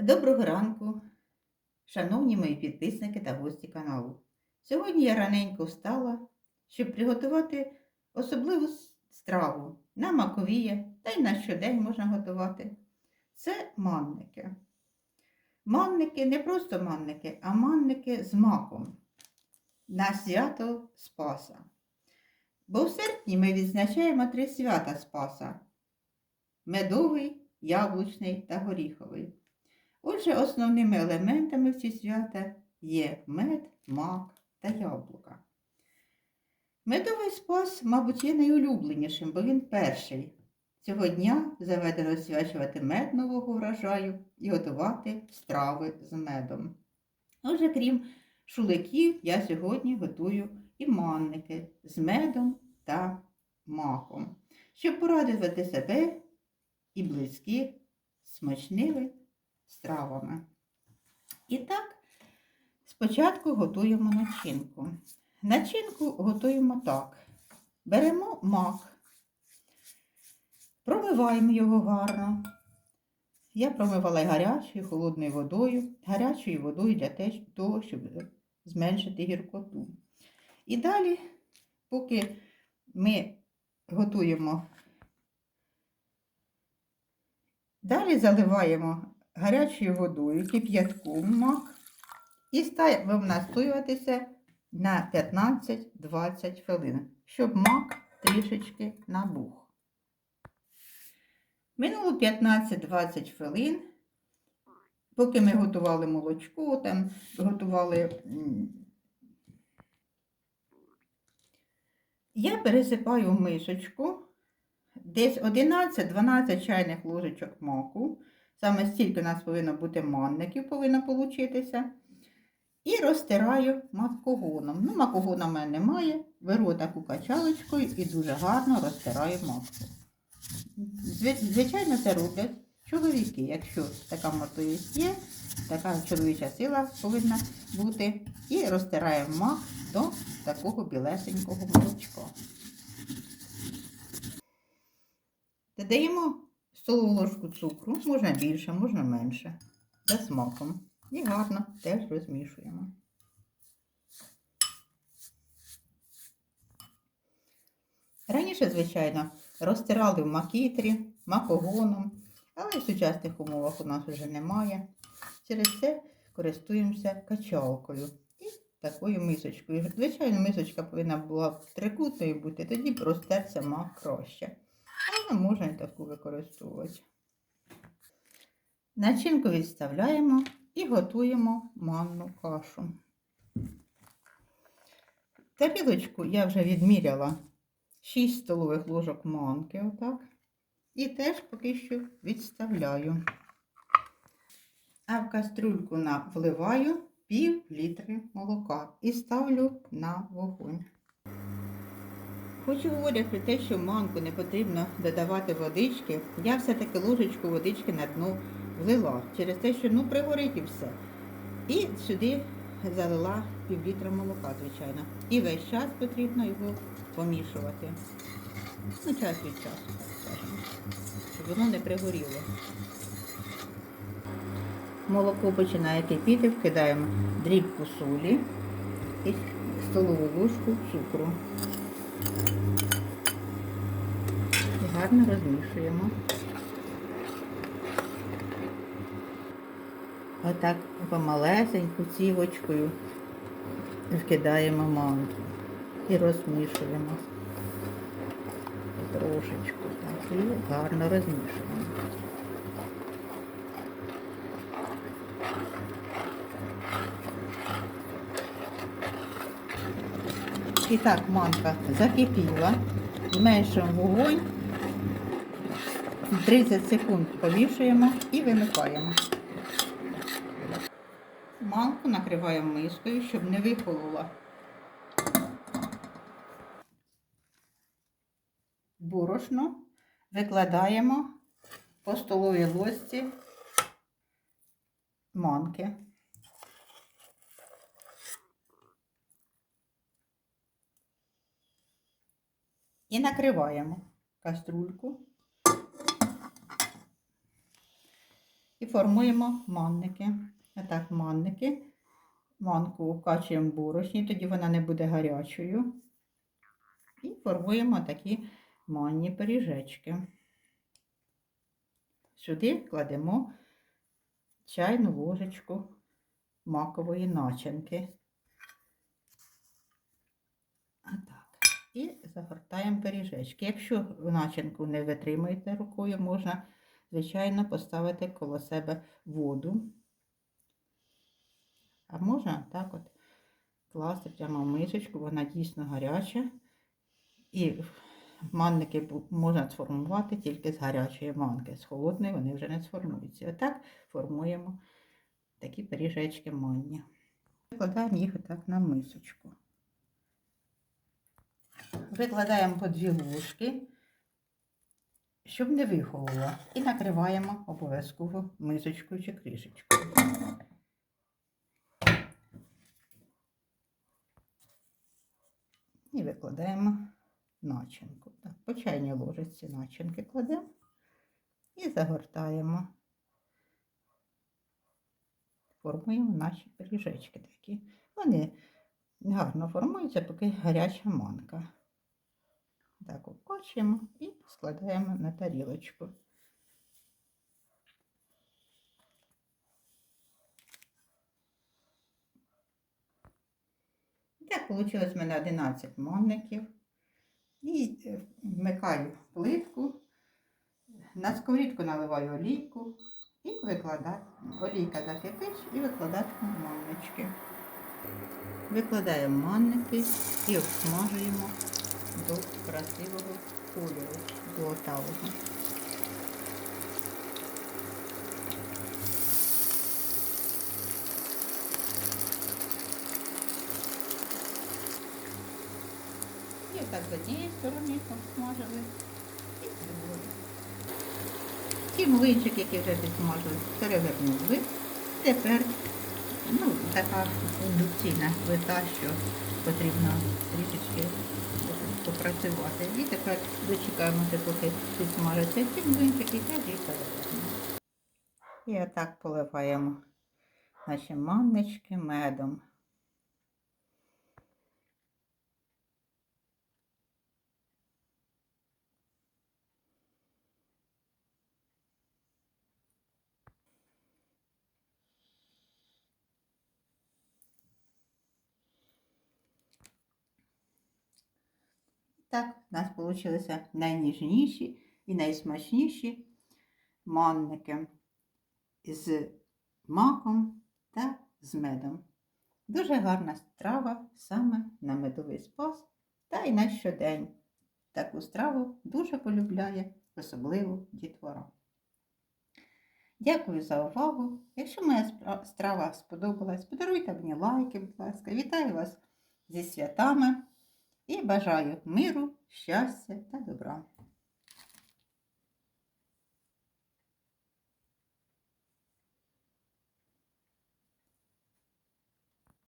Доброго ранку, шановні мої підписники та гості каналу. Сьогодні я раненько встала, щоб приготувати особливу страву на маковіє та й на щодень можна готувати. Це манники. Манники не просто манники, а манники з маком на свято Спаса. Бо в серпні ми відзначаємо три свята Спаса: медовий, яблучний та горіховий. Отже, основними елементами в ці свята є мед, мак та яблука. Медовий спас, мабуть, є найулюбленішим, бо він перший. Цього дня заведено освячувати мед нового врожаю і готувати страви з медом. Отже, крім шуликів, я сьогодні готую і манники з медом та маком, щоб порадувати себе і близьких смачними стравами. І так, спочатку готуємо начинку. Начинку готуємо так. Беремо мак, промиваємо його гарно. Я промивала гарячою, холодною водою, гарячою водою для того, щоб зменшити гіркоту. І далі, поки ми готуємо, далі заливаємо гарячою водою, кип'ятком мак і ставимо настоюватися на 15-20 хвилин, щоб мак трішечки набух. Минуло 15-20 хвилин, поки ми готували молочко, там готували. Я пересипаю в мисочку десь 11-12 чайних ложечок маку. Саме стільки у нас повинно бути манників, повинно получитися. І розтираю макогоном. Ну, макогона в мене немає. Беру таку качалочкою і дуже гарно розтираю матку. Зви- Звичайно, це роблять чоловіки. Якщо така можливість є, така чоловіча сила повинна бути. І розтираємо мак до такого білесенького молочка. Додаємо столову ложку цукру, можна більше, можна менше, за смаком. І гарно теж розмішуємо. Раніше, звичайно, розтирали в макітрі, макогоном, але в сучасних умовах у нас вже немає. Через це користуємося качалкою і такою мисочкою. Звичайно, мисочка повинна була трикутною бути, тоді розтерся мак краще. Але можна і таку використовувати. Начинку відставляємо і готуємо манну кашу. Тарілочку я вже відміряла 6 столових ложок манки, отак. І теж поки що відставляю. А в кастрюльку вливаю пів літри молока і ставлю на вогонь. Хочу говорити про те, що манку не потрібно додавати водички. Я все-таки ложечку водички на дно влила через те, що ну пригорить і все. І сюди залила пів літра молока, звичайно. І весь час потрібно його помішувати. Ну, час від часу, так скажемо. Щоб воно не пригоріло. Молоко починає кипіти, вкидаємо дрібку солі і столову ложку цукру. Гарно розмішуємо. Отак помалесеньку цівочкою вкидаємо манку і розмішуємо. Трошечку так і гарно розмішуємо. І так манка закипіла, зменшуємо вогонь, 30 секунд помішуємо і вимикаємо. Манку накриваємо мискою, щоб не вихолола. Борошно викладаємо по столовій ложці манки. І накриваємо каструльку і формуємо манники. Отак, манники. Манку вкачуємо борошні, тоді вона не буде гарячою. І формуємо такі манні пиріжечки. Сюди кладемо чайну ложечку макової начинки. Отак. І загортаємо пиріжечки. Якщо начинку не витримуєте рукою, можна, звичайно, поставити коло себе воду. А можна так от класти прямо в мисочку, вона дійсно гаряча. І манники можна сформувати тільки з гарячої манки. З холодної вони вже не сформуються. Отак формуємо такі пиріжечки манні. Викладаємо їх отак на мисочку. Викладаємо по дві ложки, щоб не вихололо. І накриваємо обов'язково мисочкою чи кришечкою. І викладаємо начинку. Так, по чайній ложечці начинки кладемо і загортаємо. Формуємо наші пиріжечки такі. Вони гарно формуються, поки гаряча манка. Так обкочуємо і складаємо на тарілочку. Так, вийшло в мене 11 манників. І е, вмикаю плитку, на сковорідку наливаю олійку і викладаю. Олійка закипить і викладаю маннички. Викладаємо манники і обсмажуємо до красивого кольору золотавого. І так з однієї сторони обсмажили і з другої. Ті млинчики, які вже підсмажили, перевернули. Тепер ну, така індукційна плита, що потрібно трішечки попрацювати. І тепер дочекаємося, поки підсмажаться ці і так і перевернемо. І отак поливаємо наші маннички медом. Так, у нас вийшли найніжніші і найсмачніші манники з маком та з медом. Дуже гарна страва саме на медовий спас та й на щодень. Таку страву дуже полюбляє, особливо дітвора. Дякую за увагу. Якщо моя страва сподобалась, подаруйте мені лайки, будь ласка. Вітаю вас зі святами і бажаю миру, щастя та добра.